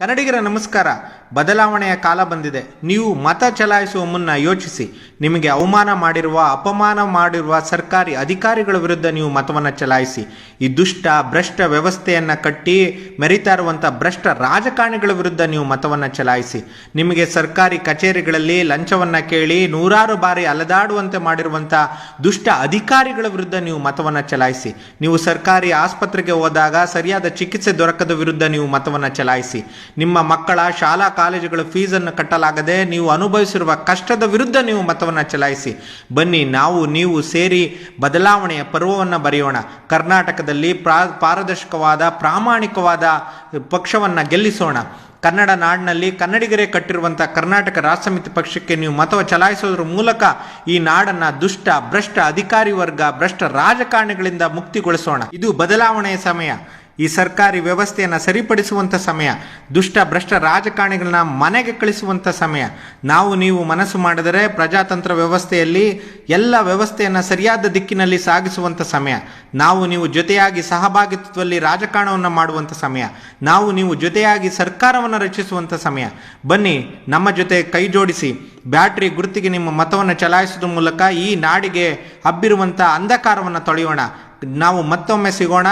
ಕನ್ನಡಿಗರ, ನಮಸ್ಕಾರ. ಬದಲಾವಣೆಯ ಕಾಲ ಬಂದಿದೆ. ನೀವು ಮತ ಚಲಾಯಿಸುವ ಮುನ್ನ ಯೋಚಿಸಿ. ನಿಮಗೆ ಅವಮಾನ ಮಾಡಿರುವ, ಅಪಮಾನ ಮಾಡಿರುವ ಸರ್ಕಾರಿ ಅಧಿಕಾರಿಗಳ ವಿರುದ್ಧ ನೀವು ಮತವನ್ನು ಚಲಾಯಿಸಿ. ಈ ದುಷ್ಟ, ಭ್ರಷ್ಟ ವ್ಯವಸ್ಥೆಯನ್ನು ಕಟ್ಟಿ ಮೆರಿತಾ ಇರುವಂಥ ಭ್ರಷ್ಟ ರಾಜಕಾರಣಿಗಳ ವಿರುದ್ಧ ನೀವು ಮತವನ್ನು ಚಲಾಯಿಸಿ. ನಿಮಗೆ ಸರ್ಕಾರಿ ಕಚೇರಿಗಳಲ್ಲಿ ಲಂಚವನ್ನು ಕೇಳಿ ನೂರಾರು ಬಾರಿ ಅಲೆದಾಡುವಂತೆ ಮಾಡಿರುವಂಥ ದುಷ್ಟ ಅಧಿಕಾರಿಗಳ ವಿರುದ್ಧ ನೀವು ಮತವನ್ನು ಚಲಾಯಿಸಿ. ನೀವು ಸರ್ಕಾರಿ ಆಸ್ಪತ್ರೆಗೆ ಹೋದಾಗ ಸರಿಯಾದ ಚಿಕಿತ್ಸೆ ದೊರಕದ ವಿರುದ್ಧ ನೀವು ಮತವನ್ನು ಚಲಾಯಿಸಿ. ನಿಮ್ಮ ಮಕ್ಕಳ ಶಾಲಾ ಕಾಲೇಜುಗಳ ಫೀಸನ್ನು ಕಟ್ಟಲಾಗದೆ ನೀವು ಅನುಭವಿಸಿರುವ ಕಷ್ಟದ ವಿರುದ್ಧ ನೀವು ಮತವನ್ನು ಚಲಾಯಿಸಿ. ಬನ್ನಿ, ನಾವು, ನೀವು ಸೇರಿ ಬದಲಾವಣೆಯ ಪರ್ವವನ್ನು ಬರೆಯೋಣ. ಕರ್ನಾಟಕದಲ್ಲಿ ಪ್ರಾ, ಪಾರದರ್ಶಕವಾದ, ಪ್ರಾಮಾಣಿಕವಾದ ಪಕ್ಷವನ್ನು ಗೆಲ್ಲಿಸೋಣ. ಕನ್ನಡ ನಾಡಿನಲ್ಲಿ ಕನ್ನಡಿಗರೇ ಕಟ್ಟಿರುವಂಥ ಕರ್ನಾಟಕ ರಾಷ್ಟ್ರ ಪಕ್ಷಕ್ಕೆ ನೀವು ಮತವ ಚಲಾಯಿಸೋದ್ರ ಮೂಲಕ ಈ ನಾಡನ್ನ ದುಷ್ಟ, ಭ್ರಷ್ಟ ಅಧಿಕಾರಿ ವರ್ಗ, ಭ್ರಷ್ಟ ರಾಜಕಾರಣಿಗಳಿಂದ ಮುಕ್ತಿಗೊಳಿಸೋಣ. ಇದು ಬದಲಾವಣೆಯ ಸಮಯ. ಈ ಸರ್ಕಾರಿ ವ್ಯವಸ್ಥೆಯನ್ನು ಸರಿಪಡಿಸುವಂಥ ಸಮಯ, ದುಷ್ಟ ಭ್ರಷ್ಟ ರಾಜಕಾರಣಿಗಳನ್ನ ಮನೆಗೆ ಕಳಿಸುವಂಥ ಸಮಯ. ನಾವು ನೀವು ಮನಸ್ಸು ಮಾಡಿದರೆ ಪ್ರಜಾತಂತ್ರ ವ್ಯವಸ್ಥೆಯಲ್ಲಿ ಎಲ್ಲ ವ್ಯವಸ್ಥೆಯನ್ನು ಸರಿಯಾದ ದಿಕ್ಕಿನಲ್ಲಿ ಸಾಗಿಸುವಂಥ ಸಮಯ. ನಾವು ನೀವು ಜೊತೆಯಾಗಿ ಸಹಭಾಗಿತ್ವದಲ್ಲಿ ರಾಜಕಾರಣವನ್ನು ಮಾಡುವಂಥ ಸಮಯ. ನಾವು ನೀವು ಜೊತೆಯಾಗಿ ಸರ್ಕಾರವನ್ನು ರಚಿಸುವಂಥ ಸಮಯ. ಬನ್ನಿ, ನಮ್ಮ ಜೊತೆ ಕೈ ಜೋಡಿಸಿ. ಬ್ಯಾಟ್ರಿ ಗುರುತಿಗೆ ನಿಮ್ಮ ಮತವನ್ನು ಚಲಾಯಿಸುವ ಮೂಲಕ ಈ ನಾಡಿಗೆ ಹಬ್ಬಿರುವಂಥ ಅಂಧಕಾರವನ್ನು ತೊಳೆಯೋಣ. ನಾವು ಮತ್ತೊಮ್ಮೆ ಸಿಗೋಣ.